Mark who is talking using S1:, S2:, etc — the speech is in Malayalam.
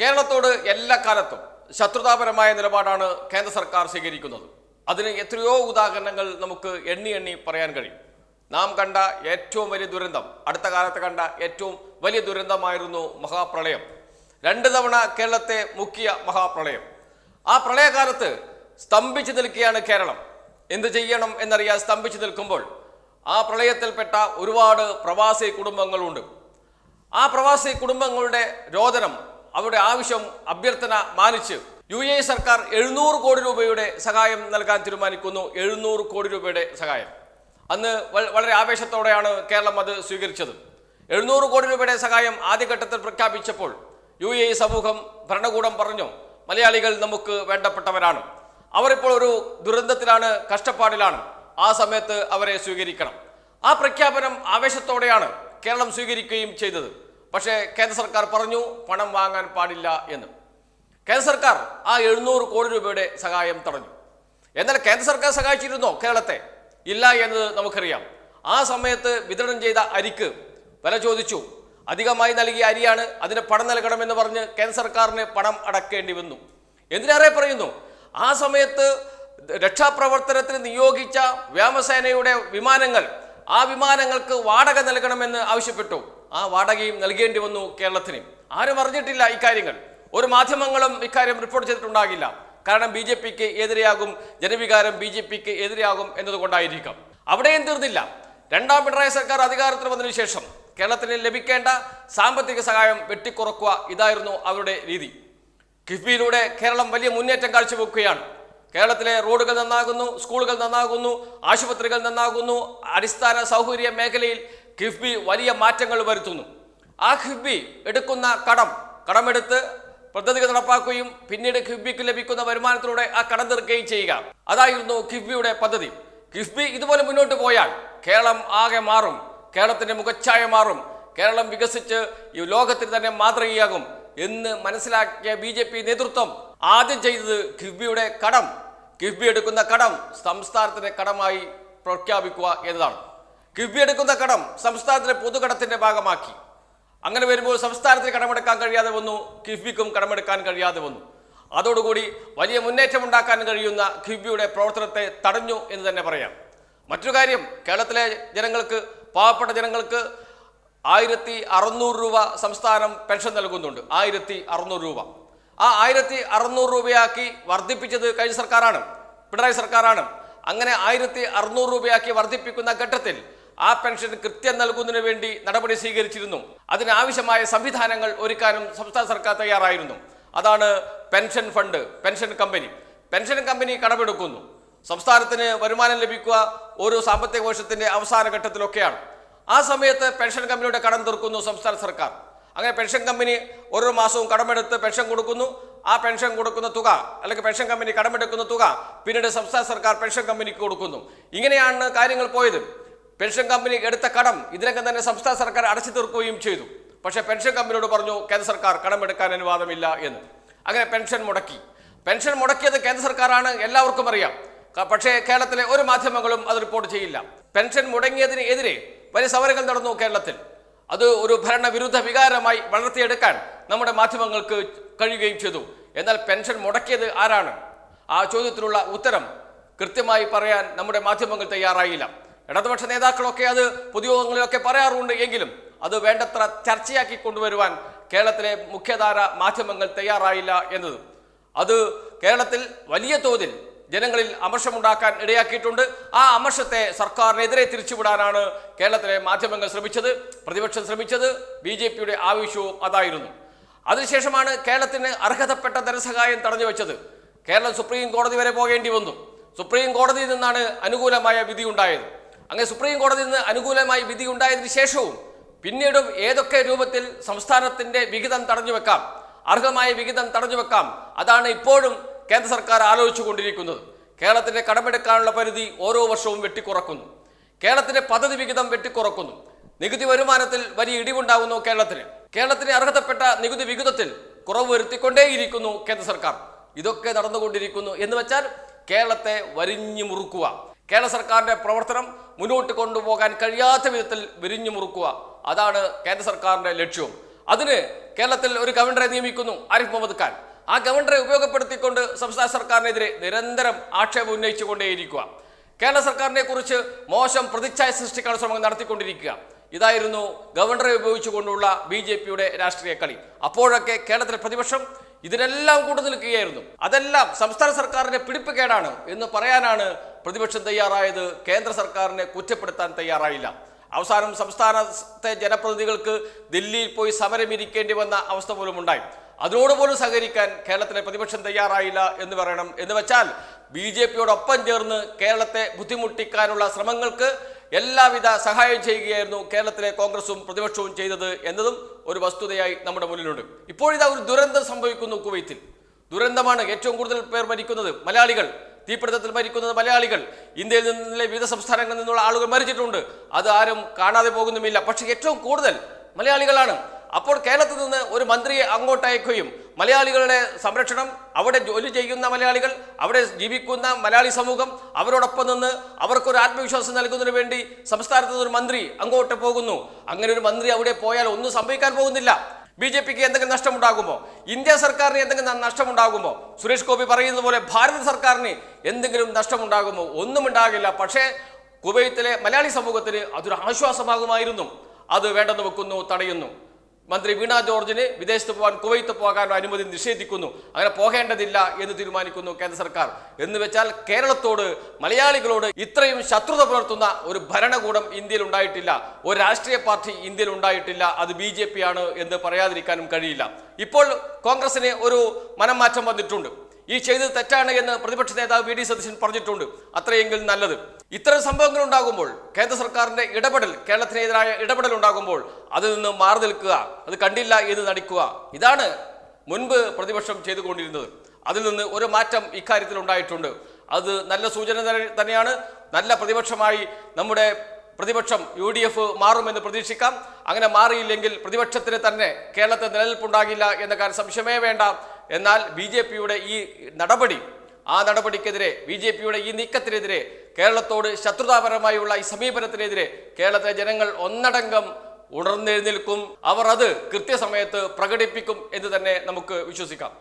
S1: കേരളത്തോട് എല്ലാ കാലത്തും ശത്രുതാപരമായ നിലപാടാണ് കേന്ദ്ര സർക്കാർ സ്വീകരിക്കുന്നത്. അതിന് എത്രയോ ഉദാഹരണങ്ങൾ നമുക്ക് എണ്ണി എണ്ണി പറയാൻ കഴിയും. നാം കണ്ട ഏറ്റവും വലിയ ദുരന്തം അടുത്ത കാലത്ത് കണ്ട ഏറ്റവും വലിയ ദുരന്തമായിരുന്നു മഹാപ്രളയം. രണ്ട് തവണ കേരളത്തെ മുക്കിയ മഹാപ്രളയം. ആ പ്രളയകാലത്ത് സ്തംഭിച്ചു നിൽക്കുകയാണ് കേരളം. എന്ത് ചെയ്യണം എന്നറിയാൻ സ്തംഭിച്ചു നിൽക്കുമ്പോൾ ആ പ്രളയത്തിൽപ്പെട്ട ഒരുപാട് പ്രവാസി കുടുംബങ്ങളുണ്ട്. ആ പ്രവാസി കുടുംബങ്ങളുടെ രോദനം അവരുടെ ആവശ്യം അഭ്യർത്ഥന മാനിച്ച് യു എ സർക്കാർ എഴുന്നൂറ് കോടി രൂപയുടെ സഹായം നൽകാൻ തീരുമാനിക്കുന്നു. എഴുന്നൂറ് കോടി രൂപയുടെ സഹായം. അന്ന് വളരെ ആവേശത്തോടെയാണ് കേരളം അത് സ്വീകരിച്ചത്. എഴുന്നൂറ് കോടി രൂപയുടെ സഹായം ആദ്യഘട്ടത്തിൽ പ്രഖ്യാപിച്ചപ്പോൾ യു എ സമൂഹം ഭരണകൂടം പറഞ്ഞു മലയാളികൾ നമുക്ക് വേണ്ടപ്പെട്ടവരാണ്. അവരിപ്പോൾ ഒരു ദുരന്തത്തിലാണ് കഷ്ടപ്പാടിലാണ്. ആ സമയത്ത് അവരെ സ്വീകരിക്കണം. ആ പ്രഖ്യാപനം ആവേശത്തോടെയാണ് കേരളം സ്വീകരിക്കുകയും ചെയ്തത്. പക്ഷേ കേന്ദ്ര സർക്കാർ പറഞ്ഞു പണം വാങ്ങാൻ പാടില്ല എന്ന്. കേന്ദ്ര സർക്കാർ ആ എഴുന്നൂറ് കോടി രൂപയുടെ സഹായം തടഞ്ഞു. എന്നാൽ കേന്ദ്ര സർക്കാർ സഹായിച്ചിരുന്നോ കേരളത്തെ? ഇല്ല എന്നത് നമുക്കറിയാം. ആ സമയത്ത് വിതരണം ചെയ്ത അരിക്ക് വില ചോദിച്ചു. അധികമായി നൽകിയ അരിയാണ് അതിന് പണം നൽകണമെന്ന് പറഞ്ഞ് കേന്ദ്ര സർക്കാരിന് പണം അടക്കേണ്ടി വന്നു. എന്തിനേറെ പറയുന്നു? ആ സമയത്ത് രക്ഷാപ്രവർത്തനത്തിന് നിയോഗിച്ച വ്യോമസേനയുടെ വിമാനങ്ങൾ ആ വിമാനങ്ങൾക്ക് വാടക നൽകണമെന്ന് ആവശ്യപ്പെട്ടു. ആ വാടകയും നൽകേണ്ടി വന്നു കേരളത്തിന്. ആരും അറിഞ്ഞിട്ടില്ല ഇക്കാര്യങ്ങൾ. ഒരു മാധ്യമങ്ങളും ഇക്കാര്യം റിപ്പോർട്ട് ചെയ്തിട്ടുണ്ടാകില്ല. കാരണം ബി ജെ പിക്ക് എതിരെയാകും ജനവികാരം ബി ജെ പിക്ക് എതിരെയാകും എന്നതുകൊണ്ടായിരിക്കാം. അവിടെയും തീർന്നില്ല. രണ്ടാം പിണറായി സർക്കാർ അധികാരത്തിൽ വന്നതിനു ശേഷം കേരളത്തിന് ലഭിക്കേണ്ട സാമ്പത്തിക സഹായം വെട്ടിക്കുറക്കുക ഇതായിരുന്നു അവരുടെ രീതി. കിഫ്ബിയിലൂടെ കേരളം വലിയ മുന്നേറ്റം കാഴ്ചവെക്കുകയാണ്. കേരളത്തിലെ റോഡുകൾ നന്നാകുന്നു സ്കൂളുകൾ നന്നാകുന്നു ആശുപത്രികൾ നന്നാകുന്നു അടിസ്ഥാന സൗകര്യ മേഖലയിൽ കിഫ്ബി വലിയ മാറ്റങ്ങൾ വരുത്തുന്നു. ആ കിഫ്ബി എടുക്കുന്ന കടം കടമെടുത്ത് പദ്ധതികൾ നടപ്പാക്കുകയും പിന്നീട് കിഫ്ബിക്ക് ലഭിക്കുന്ന വരുമാനത്തിലൂടെ ആ കടം തീർക്കുകയും ചെയ്യുക. അതായിരുന്നു കിഫ്ബിയുടെ പദ്ധതി. കിഫ്ബി ഇതുപോലെ മുന്നോട്ട് പോയാൽ കേരളം ആകെ മാറും കേരളത്തിന്റെ മുഖച്ഛായ മാറും കേരളം വികസിച്ച് ഈ ലോകത്തിൽ തന്നെ മാതൃകയാകും. എന്ന് മനസ്സിലാക്കിയ ബി ജെ പി നേതൃത്വം ആദ്യം ചെയ്തത് കിഫ്ബിയുടെ കടം. കിഫ്ബി എടുക്കുന്ന കടം സംസ്ഥാനത്തിന്റെ കടമായി പ്രഖ്യാപിക്കുക എന്നതാണ്. കിഫ്ബി എടുക്കുന്ന കടം സംസ്ഥാനത്തിലെ പൊതുകടത്തിന്റെ ഭാഗമാക്കി. അങ്ങനെ വരുമ്പോൾ സംസ്ഥാനത്തിന് കടമെടുക്കാൻ കഴിയാതെ വന്നു കിഫ്ബിക്കും കടമെടുക്കാൻ കഴിയാതെ വന്നു. അതോടുകൂടി വലിയ മുന്നേറ്റം ഉണ്ടാക്കാൻ കഴിയുന്ന കിഫ്ബിയുടെ പ്രവർത്തനത്തെ തടഞ്ഞു എന്ന് തന്നെ പറയാം. മറ്റൊരു കാര്യം കേരളത്തിലെ ജനങ്ങൾക്ക് പാവപ്പെട്ട ജനങ്ങൾക്ക് ആയിരത്തി അറുന്നൂറ് രൂപ സംസ്ഥാനം പെൻഷൻ നൽകുന്നുണ്ട്. ആയിരത്തി അറുന്നൂറ് രൂപ. ആ ആയിരത്തി അറുന്നൂറ് രൂപയാക്കി വർദ്ധിപ്പിച്ചത് കഴിഞ്ഞ സർക്കാരാണ്. പിണറായി സർക്കാരാണ്. അങ്ങനെ ആയിരത്തി അറുന്നൂറ് രൂപയാക്കി വർദ്ധിപ്പിക്കുന്ന ഘട്ടത്തിൽ ആ പെൻഷൻ കൃത്യം നൽകുന്നതിന് വേണ്ടി നടപടി സ്വീകരിച്ചിരുന്നു. അതിനാവശ്യമായ സംവിധാനങ്ങൾ ഒരുക്കാനും സംസ്ഥാന സർക്കാർ തയ്യാറായിരുന്നു. അതാണ് pension fund pension company. Pension company കടമെടുക്കുന്നു. സംസ്ഥാനത്തിന് വരുമാനം ലഭിക്കുക ഓരോ സാമ്പത്തിക വർഷത്തിന്റെ അവസാന ഘട്ടത്തിലൊക്കെയാണ്. ആ സമയത്ത് പെൻഷൻ കമ്പനിയുടെ കടം തീർക്കുന്നു സംസ്ഥാന സർക്കാർ. അങ്ങനെ പെൻഷൻ കമ്പനി ഓരോ മാസവും കടമെടുത്ത് പെൻഷൻ കൊടുക്കുന്നു. ആ പെൻഷൻ കൊടുക്കുന്ന തുക അല്ലെങ്കിൽ പെൻഷൻ കമ്പനി കടമെടുക്കുന്ന തുക പിന്നീട് സംസ്ഥാന സർക്കാർ പെൻഷൻ കമ്പനിക്ക് കൊടുക്കുന്നു. ഇങ്ങനെയാണ് കാര്യങ്ങൾ പോയത്. പെൻഷൻ കമ്പനി എടുത്ത കടം ഇതിനകം തന്നെ സംസ്ഥാന സർക്കാർ അടച്ചു തീർക്കുകയും ചെയ്തു. പക്ഷേ പെൻഷൻ കമ്പനിയോട് പറഞ്ഞു കേന്ദ്ര സർക്കാർ കടമെടുക്കാൻ അനുവാദമില്ല എന്ന്. അങ്ങനെ പെൻഷൻ മുടക്കി. പെൻഷൻ മുടക്കിയത് കേന്ദ്ര സർക്കാരാണ് എല്ലാവർക്കും അറിയാം. പക്ഷേ കേരളത്തിലെ ഒരു മാധ്യമങ്ങളും അത് റിപ്പോർട്ട് ചെയ്യില്ല. പെൻഷൻ മുടങ്ങിയതിന് എതിരെ വലിയ സമരങ്ങൾ നടന്നു കേരളത്തിൽ. അത് ഒരു ഭരണവിരുദ്ധ വികാരമായി വളർത്തിയെടുക്കാൻ നമ്മുടെ മാധ്യമങ്ങൾക്ക് കഴിയുകയും ചെയ്തു. എന്നാൽ പെൻഷൻ മുടക്കിയത് ആരാണ്? ആ ചോദ്യത്തിനുള്ള ഉത്തരം കൃത്യമായി പറയാൻ നമ്മുടെ മാധ്യമങ്ങൾ തയ്യാറായില്ല. ഇടതുപക്ഷ നേതാക്കളൊക്കെ അത് പൊതുയോഗങ്ങളിലൊക്കെ പറയാറുണ്ട് എങ്കിലും അത് വേണ്ടത്ര ചർച്ചയാക്കി കൊണ്ടുവരുവാൻ കേരളത്തിലെ മുഖ്യധാര മാധ്യമങ്ങൾ തയ്യാറായില്ല എന്നത്. അത് കേരളത്തിൽ വലിയ തോതിൽ ജനങ്ങളിൽ അമർഷമുണ്ടാക്കാൻ ഇടയാക്കിയിട്ടുണ്ട്. ആ അമർഷത്തെ സർക്കാരിനെതിരെ തിരിച്ചുവിടാനാണ് കേരളത്തിലെ മാധ്യമങ്ങൾ ശ്രമിച്ചത് പ്രതിപക്ഷം ശ്രമിച്ചത് ബി ജെ പിയുടെ ആവശ്യവും അതായിരുന്നു. അതിനുശേഷമാണ് കേരളത്തിന് അർഹതപ്പെട്ട ധനസഹായം തടഞ്ഞു വെച്ചത് കേരളം സുപ്രീം കോടതി വരെ പോകേണ്ടി വന്നു. സുപ്രീം കോടതിയിൽ നിന്നാണ് അനുകൂലമായ വിധി ഉണ്ടായത്. അങ്ങനെ സുപ്രീം കോടതിയിൽ നിന്ന് അനുകൂലമായ വിധി ഉണ്ടായതിനു ശേഷവും പിന്നീടും ഏതൊക്കെ രൂപത്തിൽ സംസ്ഥാനത്തിന്റെ വിഹിതം തടഞ്ഞു വെക്കാം അർഹമായ വിഹിതം തടഞ്ഞു വെക്കാം അതാണ് ഇപ്പോഴും കേന്ദ്ര സർക്കാർ ആലോചിച്ചു കൊണ്ടിരിക്കുന്നത്. കേരളത്തിന്റെ കടമെടുക്കാനുള്ള പരിധി ഓരോ വർഷവും വെട്ടിക്കുറക്കുന്നു. കേരളത്തിന്റെ പദ്ധതി വിഹിതം വെട്ടിക്കുറക്കുന്നു. നികുതി വരുമാനത്തിൽ വലിയ ഇടിവുണ്ടാകുന്നു കേരളത്തിന്. കേരളത്തിന് അർഹതപ്പെട്ട നികുതി വിഹിതത്തിൽ കുറവ് വരുത്തിക്കൊണ്ടേയിരിക്കുന്നു കേന്ദ്ര സർക്കാർ. ഇതൊക്കെ നടന്നുകൊണ്ടിരിക്കുന്നു എന്ന് വെച്ചാൽ കേരളത്തെ വരിഞ്ഞു മുറുക്കുക. കേരള സർക്കാരിന്റെ പ്രവർത്തനം മുന്നോട്ട് കൊണ്ടുപോകാൻ കഴിയാത്ത വിധത്തിൽ വിരിഞ്ഞു മുറുക്കുക. അതാണ് കേന്ദ്ര സർക്കാരിന്റെ ലക്ഷ്യവും അതിന് കേരളത്തിൽ ഒരു ഗവർണറെ നിയമിക്കുന്നു ആരിഫ് മുഹമ്മദ് ഖാൻ. ആ ഗവർണറെ ഉപയോഗപ്പെടുത്തിക്കൊണ്ട് സംസ്ഥാന സർക്കാരിനെതിരെ നിരന്തരം ആക്ഷേപം ഉന്നയിച്ചുകൊണ്ടേയിരിക്കുക. കേരള സർക്കാരിനെ കുറിച്ച് മോശം പ്രതിച്ഛായ സൃഷ്ടിക്കാനുള്ള ശ്രമങ്ങൾ നടത്തിക്കൊണ്ടിരിക്കുക. ഇതായിരുന്നു ഗവർണറെ ഉപയോഗിച്ചുകൊണ്ടുള്ള ബി ജെ പിയുടെ രാഷ്ട്രീയ കളി. അപ്പോഴൊക്കെ കേരളത്തിലെ പ്രതിപക്ഷം ഇതിനെല്ലാം കൂട്ടു നിൽക്കുകയായിരുന്നു. അതെല്ലാം സംസ്ഥാന സർക്കാരിന്റെ പിടിപ്പുകേടാണ് എന്ന് പറയാനാണ് പ്രതിപക്ഷം തയ്യാറായത്. കേന്ദ്ര സർക്കാരിനെ കുറ്റപ്പെടുത്താൻ തയ്യാറായില്ല. അവസാനം സംസ്ഥാനത്തെ ജനപ്രതിനിധികൾക്ക് ദില്ലിയിൽ പോയി സമരമിരിക്കേണ്ടി വന്ന അവസ്ഥ പോലും ഉണ്ടായി അതിനോട് പോലും സഹകരിക്കാൻ കേരളത്തിലെ പ്രതിപക്ഷം തയ്യാറായില്ല എന്ന് പറയണം. എന്ന് വെച്ചാൽ ബി ജെ പിയോടൊപ്പം ചേർന്ന് കേരളത്തെ ബുദ്ധിമുട്ടിക്കാനുള്ള ശ്രമങ്ങൾക്ക് എല്ലാവിധ സഹായം ചെയ്യുകയായിരുന്നു കേരളത്തിലെ കോൺഗ്രസും പ്രതിപക്ഷവും ചെയ്തത് എന്നതും ഒരു വസ്തുതയായി നമ്മുടെ മുന്നിലുണ്ട്. ഇപ്പോഴിതാ ഒരു ദുരന്തം സംഭവിക്കുന്നു കുവൈത്തിൽ. ദുരന്തമാണ് ഏറ്റവും കൂടുതൽ പേർ മരിക്കുന്നത്. മലയാളികൾ തീപിടുത്തത്തിൽ മരിക്കുന്നത് മലയാളികൾ. ഇന്ത്യയിൽ നിന്നുള്ള വിവിധ സംസ്ഥാനങ്ങളിൽ നിന്നുള്ള ആളുകൾ മരിച്ചിട്ടുണ്ട്. അത് ആരും കാണാതെ പോകുന്നുമില്ല. പക്ഷേ ഏറ്റവും കൂടുതൽ മലയാളികളാണ് അപ്പോൾ കേരളത്തിൽ നിന്ന് ഒരു മന്ത്രിയെ അങ്ങോട്ട് അയക്കുകയും മലയാളികളുടെ സംരക്ഷണം അവിടെ ജോലി ചെയ്യുന്ന മലയാളികൾ അവിടെ ജീവിക്കുന്ന മലയാളി സമൂഹം അവരോടൊപ്പം നിന്ന് അവർക്കൊരു ആത്മവിശ്വാസം നൽകുന്നതിന് വേണ്ടി സംസ്ഥാനത്ത് നിന്ന് ഒരു മന്ത്രി അങ്ങോട്ട് പോകുന്നു. അങ്ങനെ ഒരു മന്ത്രി അവിടെ പോയാൽ ഒന്നും സംഭവിക്കാൻ പോകുന്നില്ല. ബി ജെ പിക്ക് എന്തെങ്കിലും നഷ്ടമുണ്ടാകുമോ? ഇന്ത്യ സർക്കാരിന് എന്തെങ്കിലും നഷ്ടമുണ്ടാകുമോ? സുരേഷ് ഗോപി പറയുന്നത് പോലെ ഭാരത സർക്കാരിന് എന്തെങ്കിലും നഷ്ടമുണ്ടാകുമോ? ഒന്നും ഉണ്ടാകില്ല. പക്ഷേ കുവൈത്തിലെ മലയാളി സമൂഹത്തിന് അതൊരു ആശ്വാസമാകുമായിരുന്നു. അത് വേണ്ടെന്ന് വെക്കുന്നു തടയുന്നു. മന്ത്രി വീണ ജോർജിന് വിദേശത്ത് പോകാൻ കുവൈത്ത് പോകാൻ അനുമതി നിഷേധിക്കുന്നു. അങ്ങനെ പോകേണ്ടതില്ല എന്ന് തീരുമാനിക്കുന്നു കേന്ദ്ര സർക്കാർ. എന്ന് വെച്ചാൽ കേരളത്തോട് മലയാളികളോട് ഇത്രയും ശത്രുത പുലർത്തുന്ന ഒരു ഭരണകൂടം ഇന്ത്യയിൽ ഉണ്ടായിട്ടില്ല. ഒരു രാഷ്ട്രീയ പാർട്ടി ഇന്ത്യയിൽ ഉണ്ടായിട്ടില്ല. അത് ബി ജെ പി ആണ് എന്ന് പറയാതിരിക്കാനും കഴിയില്ല. ഇപ്പോൾ കോൺഗ്രസിന് ഒരു മനംമാറ്റം വന്നിട്ടുണ്ട്. ഈ ചെയ്തത് തെറ്റാണ് എന്ന് പ്രതിപക്ഷ നേതാവ് വി ഡി സതീശൻ പറഞ്ഞിട്ടുണ്ട്. അത്രയെങ്കിൽ നല്ലത്. ഇത്തരം സംഭവങ്ങൾ ഉണ്ടാകുമ്പോൾ കേന്ദ്ര സർക്കാരിന്റെ ഇടപെടൽ കേരളത്തിനെതിരായ ഇടപെടൽ ഉണ്ടാകുമ്പോൾ അതിൽ നിന്ന് മാറി നിൽക്കുക അത് കണ്ടില്ല എന്ന് നടിക്കുക. ഇതാണ് മുൻപ് പ്രതിപക്ഷം ചെയ്തുകൊണ്ടിരുന്നത്. അതിൽ നിന്ന് ഒരു മാറ്റം ഇക്കാര്യത്തിൽ ഉണ്ടായിട്ടുണ്ട്. അത് നല്ല സൂചന തന്നെയാണ്. നല്ല പ്രതിപക്ഷമായി നമ്മുടെ പ്രതിപക്ഷം യു ഡി എഫ് മാറുമെന്ന് പ്രതീക്ഷിക്കാം. അങ്ങനെ മാറിയില്ലെങ്കിൽ പ്രതിപക്ഷത്തിന് തന്നെ കേരളത്തിൽ നിലനിൽപ്പുണ്ടാകില്ല എന്ന കാര്യം സംശയമേ വേണ്ട. എന്നാൽ ബി ഈ നടപടി ആ നടപടിക്കെതിരെ ബി ഈ നീക്കത്തിനെതിരെ കേരളത്തോട് ശത്രുതാപരമായുള്ള ഈ സമീപനത്തിനെതിരെ കേരളത്തിലെ ജനങ്ങൾ ഒന്നടങ്കം ഉണർന്നെഴുന്നേൽക്കും. അവർ അത് കൃത്യസമയത്ത് പ്രകടിപ്പിക്കും എന്ന് തന്നെ നമുക്ക് വിശ്വസിക്കാം.